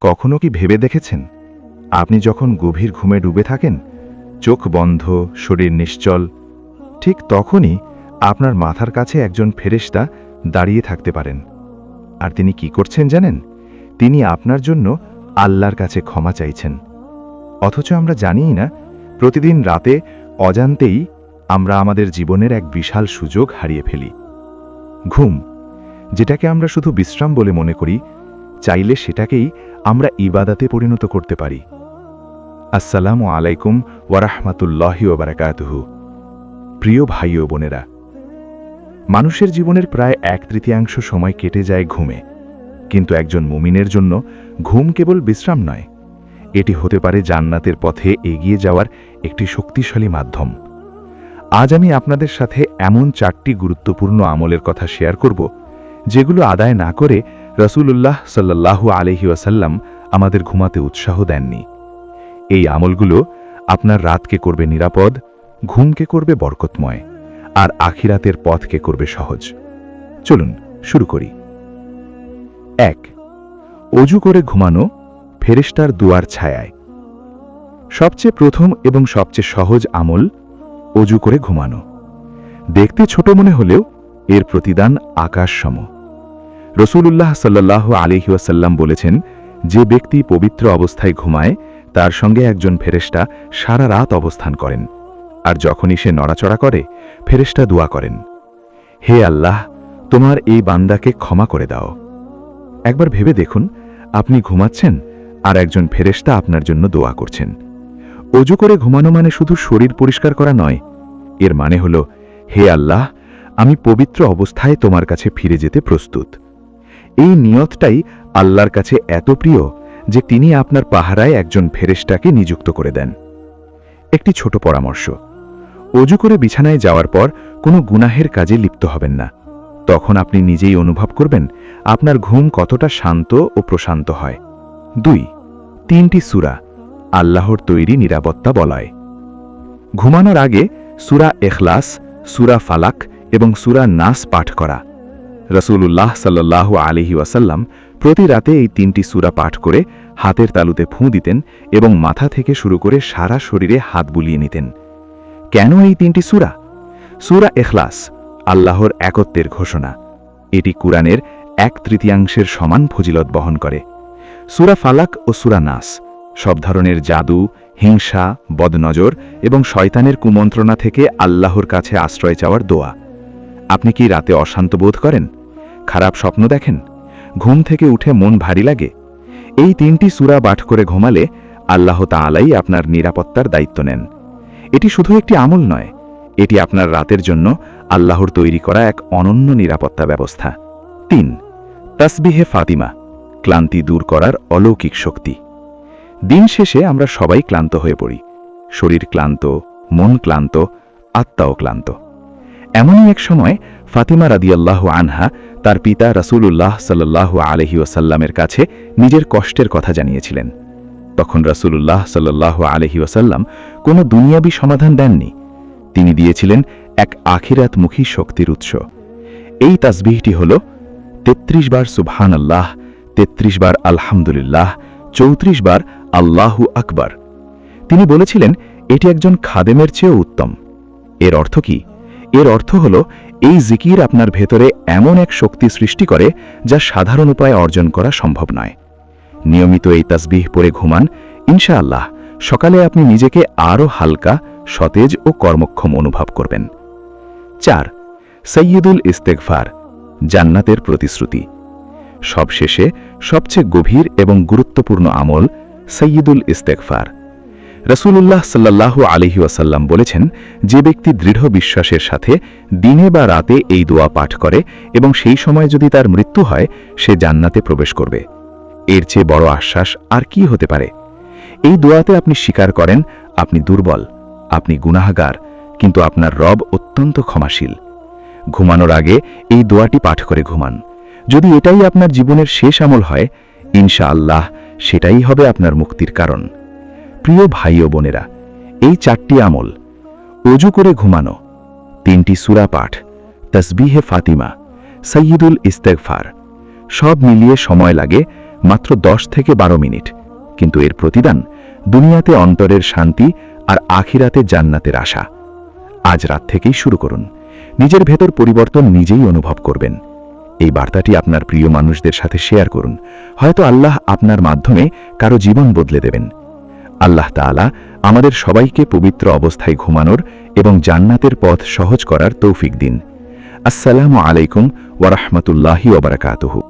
কখনো কি ভেবে দেখেছেন? আপনি যখন গভীর ঘুমে ডুবে থাকেন, চোখ বন্ধ, শরীর নিশ্চল, ঠিক তখনই আপনার মাথার কাছে একজন ফেরেশতা দাঁড়িয়ে থাকতে পারেন। আর তিনি কি করছেন জানেন? তিনি আপনার জন্য আল্লাহর কাছে ক্ষমা চাইছেন। অথচ আমরা জানিই না, প্রতিদিন রাতে অজান্তেই আমরা আমাদের জীবনের এক বিশাল সুযোগ হারিয়ে ফেলি। ঘুম, যেটাকে আমরা শুধু বিশ্রাম বলে মনে করি চাইলে সেটাকেই আমরা ইবাদাতে পরিণত করতে পারি। আসসালামু আলাইকুম ওয়ারাহমাতুল্লাহি ওবারাকাতুহু প্রিয় ভাই ও বোনেরা, মানুষের জীবনের প্রায় এক তৃতীয়াংশ সময় কেটে যায় ঘুমে। কিন্তু একজন মুমিনের জন্য ঘুম কেবল বিশ্রাম নয়, এটি হতে পারে জান্নাতের পথে এগিয়ে যাওয়ার একটি শক্তিশালী মাধ্যম। আজ আমি আপনাদের সাথে এমন চারটি গুরুত্বপূর্ণ আমলের কথা শেয়ার করব যেগুলো আদায় না করে রসুলুল্লাহ সাল্লাল্লাহু আলহি ওয়াসাল্লাম আমাদের ঘুমাতে উৎসাহ দেননি। এই আমলগুলো আপনার রাতকে করবে নিরাপদ, ঘুমকে করবে বরকতময়, আর আখিরাতের পথকে করবে সহজ। চলুন, শুরু করি। এক, অজু করে ঘুমানো ফেরেস্তার দুয়ার ছায়ায়। সবচেয়ে প্রথম এবং সবচেয়ে সহজ আমল অজু করে ঘুমানো। দেখতে ছোট মনে হলেও এর প্রতিদান আকাশ সম রসুলুল্লাহ সাল্লাহ আলিহাসাল্লাম বলেছেন, যে ব্যক্তি পবিত্র অবস্থায় ঘুমায়, তার সঙ্গে একজন ফেরেস্টা সারা রাত অবস্থান করেন। আর যখনই সে নড়াচড়া করে ফেরেস্টা দোয়া করেন। হে আল্লাহ, তোমার এই বান্দাকে ক্ষমা করে দাও। একবার ভেবে দেখুন, আপনি ঘুমাচ্ছেন আর একজন ফেরেস্তা আপনার জন্য দোয়া করছেন। অজু করে ঘুমানো মানে শুধু শরীর পরিষ্কার করা নয়, এর মানে হল, হে আল্লাহ আমি পবিত্র অবস্থায় তোমার কাছে ফিরে যেতে প্রস্তুত। এই নিয়তটাই আল্লাহর কাছে এত প্রিয় যে তিনি আপনার পাহারায় একজন ফেরেস্টাকে নিযুক্ত করে দেন। একটি ছোট পরামর্শ, অজু করে বিছানায় যাওয়ার পর কোনো গুনাহের কাজে লিপ্ত হবেন না। তখন আপনি নিজেই অনুভব করবেন আপনার ঘুম কতটা শান্ত ও প্রশান্ত হয়। দুই, তিনটি সুরা আল্লাহর তৈরি নিরাপত্তা বলয়। ঘুমানোর আগে সুরা এখলাস, সুরা ফালাক এবং সুরা নাস পাঠ করা। রসুল্লাহ সাল্লাহ আলিহি ওয়াসাল্লাম প্রতি রাতে এই তিনটি সুরা পাঠ করে হাতের তালুতে ফুঁ দিতেন এবং মাথা থেকে শুরু করে সারা শরীরে হাত বুলিয়ে নিতেন। কেন এই তিনটি সুরা? সুরা এখলাস, আল্লাহর একত্বের ঘোষণা। এটি কুরআনের এক তৃতীয়াংশের সমান ফজিলত বহন করে। সুরা ফালাক ও সুরা নাস, সব ধরনের জাদু, হিংসা, বদনজর এবং শয়তানের কুমন্ত্রণা থেকে আল্লাহর কাছে আশ্রয় চাওয়ার দোয়া। আপনি কি রাতে অশান্ত বোধ করেন? খারাপ স্বপ্ন দেখেন? ঘুম থেকে উঠে মন ভারী লাগে? এই তিনটি সুরা বাঠ করে ঘুমালে আল্লাহ তাআলাই আপনার নিরাপত্তার দায়িত্ব নেন। এটি শুধু একটি আমল নয়, এটি আপনার রাতের জন্য আল্লাহর তৈরি করা এক অনন্য নিরাপত্তা ব্যবস্থা। তিন, তসবিহে ফাতিমা, ক্লান্তি দূর করার অলৌকিক শক্তি। দিন শেষে আমরা সবাই ক্লান্ত হয়ে পড়ি। শরীর ক্লান্ত, মন ক্লান্ত, আত্মাও ক্লান্ত। এমনই এক সময় ফাতিমা রাদিয়াল্লাহু আনহা তার পিতা রাসূলুল্লাহ সাল্লাল্লাহু আলহি ওয়াসাল্লামের কাছে নিজের কষ্টের কথা জানিয়েছিলেন। তখন রাসূলুল্লাহ সাল্লাল্লাহু আলহি ওয়াসাল্লাম কোনো দুনিয়াবী সমাধান দেননি। তিনি দিয়েছিলেন এক আখিরাতমুখী শক্তির উৎস। এই তাসবিহটি হল, তেত্রিশ বার সুবহান আল্লাহ তেত্রিশ বার আলহামদুলিল্লাহ, চৌত্রিশ বার আল্লাহু আকবার। তিনি বলেছিলেন, এটি একজন খাদেমের চেয়েও উত্তম। এর অর্থ কি? এর অর্থ হল, এই জিকির আপনার ভেতরে এমন এক শক্তি সৃষ্টি করে যা সাধারণ উপায়ে অর্জন করা সম্ভব নয়। নিয়মিত এই তাসবিহ পরে ঘুমান, ইনশাআল্লাহ, সকালে আপনি নিজেকে আরও হালকা, সতেজ ও কর্মক্ষম অনুভব করবেন। চার, সৈয়দুল ইস্তেকফার জান্নাতের প্রতিশ্রুতি। সবশেষে সবচেয়ে গভীর এবং গুরুত্বপূর্ণ আমল সৈয়দুল ইস্তেকফার রসুল্লাহ সাল্লাহ আলহি ওয়াসাল্লাম বলেছেন, যে ব্যক্তি দৃঢ় বিশ্বাসের সাথে দিনে বা রাতে এই দোয়া পাঠ করে এবং সেই সময় যদি তার মৃত্যু হয়, সে জান্নাতে প্রবেশ করবে। এর চেয়ে বড় আশ্বাস আর কি হতে পারে? এই দোয়াতে আপনি স্বীকার করেন, আপনি দুর্বল, আপনি গুনাহাগার, কিন্তু আপনার রব অত্যন্ত ক্ষমাশীল। ঘুমানোর আগে এই দোয়াটি পাঠ করে ঘুমান। যদি এটাই আপনার জীবনের শেষ আমল হয় ইনশা আল্লাহ সেটাই হবে আপনার মুক্তির কারণ। প্রিয় ভাই ও বোনেরা, এই চারটি আমল, অজু করে ঘুমানো, তিনটি সুরা তসবিহে ফাতিমা সৈয়দুল ইস্তেকফার সব মিলিয়ে সময় লাগে মাত্র দশ থেকে বারো মিনিট। কিন্তু এর প্রতিদান দুনিয়াতে অন্তরের শান্তি আর আখিরাতে জান্নাতের আশা। আজ রাত থেকেই শুরু করুন। নিজের ভেতর পরিবর্তন নিজেই অনুভব করবেন। এই বার্তাটি আপনার প্রিয় মানুষদের সাথে শেয়ার করুন। হয়তো আল্লাহ আপনার মাধ্যমে কারও জীবন বদলে দেবেন। আল্লাহ তালা আমাদের সবাইকে পবিত্র অবস্থায় ঘুমানোর এবং জান্নাতের পথ সহজ করার তৌফিক দিন। আসসালামু আলাইকুম ওয়ারহমতুল্লাহি ওবরাকাতুহু